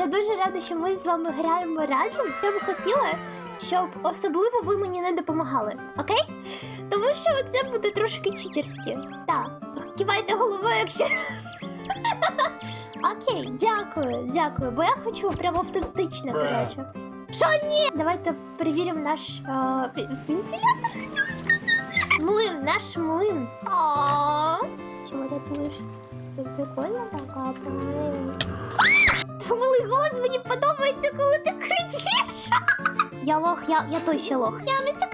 Я дуже рада, що ми з вами граємо разом. Я би хотіла, щоб особливо ви мені не допомагали, окей? Тому що це буде трошки читерськи. Так, кивайте головою, якщо. Окей, дякую, дякую. Бо я хочу прямо автентично, коротше. Що ні? Давайте перевіримо наш е, вентилятор, хотіла сказати. Млин, наш млин. Чого рятуєш? Прикольно така, блин. Милий голос мені подобається, коли ти кричиш. Я лох, я, я той ще лох. Я не так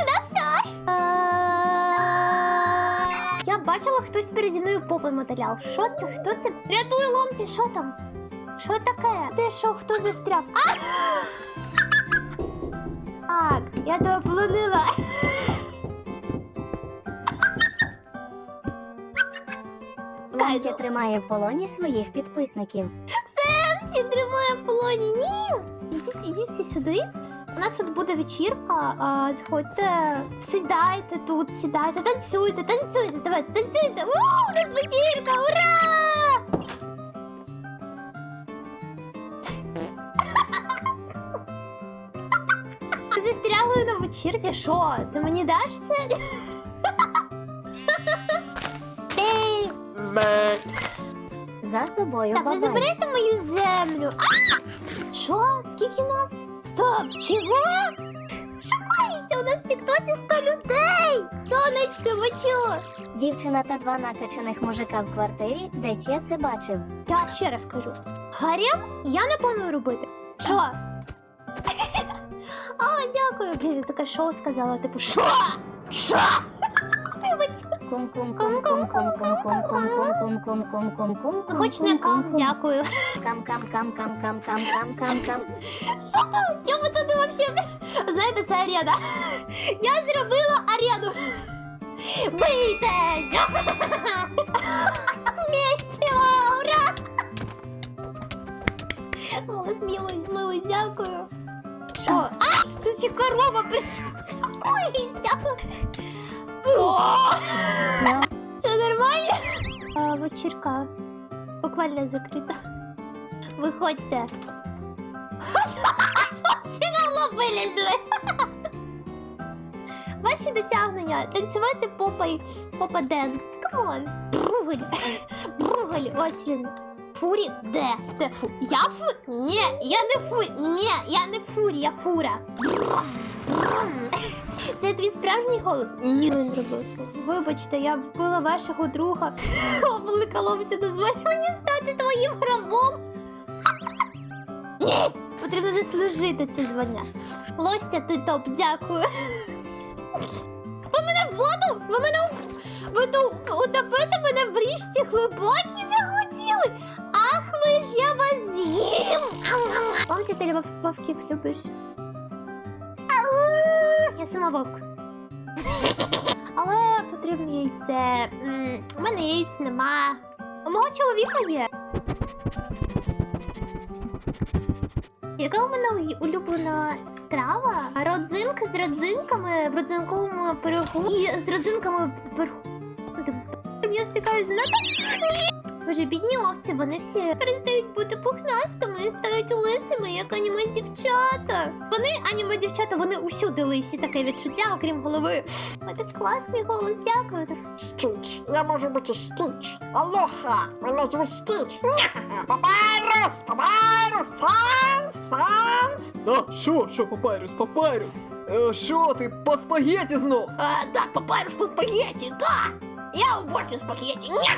Я бачила, хтось переді мною попи мотиляв. Що це? Хто це? Рятуй ломті, що там? Що таке? Ти що, хто застряг? А! Так, я тебе полонила. Ломтя тримає в полоні своїх підписників. Всі тримає в полоні. Ні. Ідіть, ідіть сюди. У нас тут буде вечірка. А, заходьте, сідайте тут, сідайте, танцюйте, танцюйте. Давайте, танцюйте. У, у нас вечірка! Ура! Ви застрягли на вечірці. Що? Ти мені даш це? Ей, За тобою Так, ви заберете мою землю. А! Що? Скільки нас? Стоп, чого? Що коїться? У нас в Тіктоці 100 людей! Сонечки, ви чого? Дівчина та два накачаних мужика в квартирі, десь я це бачив. Я ще раз кажу. Гарем я не планую робити. Що? А, дякую. Блін, я таке шоу сказала, типу, що? Що? Хоч не кам, дякую. кам кам кам кам кам кам кам кам кам Що там? Що ви тут вообще? Знаєте, це арена. Я зробила арену. Бийтесь! Місіво! Ура! Голос милий, милий, дякую. Що? А, тут ще корова прийшла. О, Це нормально? А, вечірка буквально закрита. Виходьте. Чи на вилізли? Ваші досягнення. Танцювати попой попа денс. Камон. Бруголь. Бруголь. Ось він. Фурі де? Де фу? Я фу? Ні, я не фурі. Ні, я не фурі, я фура. Це твій справжній голос? Ні, зробив. Вибачте, я вбила вашого друга. Велика ломця, дозволь мені стати твоїм рабом. Ні! Потрібно заслужити це звання. Лостя, ти топ, дякую. Ви мене в воду? Ви мене ви ту утопити мене в річці глибокій захотіли. Ах, ви ж я вас з'їм. Ломця, ти любов вовків любиш? Я вовк. Але потрібно яйце. У мене яєць нема. У мого чоловіка є. Яка у мене улюблена страва? Родзинки з родзинками в родзинковому пирогу і з родзинками пирогу. Я стикаюся з Ні! Боже, бідні овці, вони всі перестають бути пухнастими і стають лисими, як аніме дівчата. Вони аніме дівчата, вони усюди лисі, таке відчуття, окрім голови. Тебе класний голос, дякую. Стіч. Я можу бути Стіч. Алоха, мене звуть Стіч. Папайрус, папайрус, санс, санс. А, що, що, папайрус, папайрус? Е, що ти, по спагеті знов? А, так, папайрус по спагетті, так. Я обожнюю спагетті. Ня!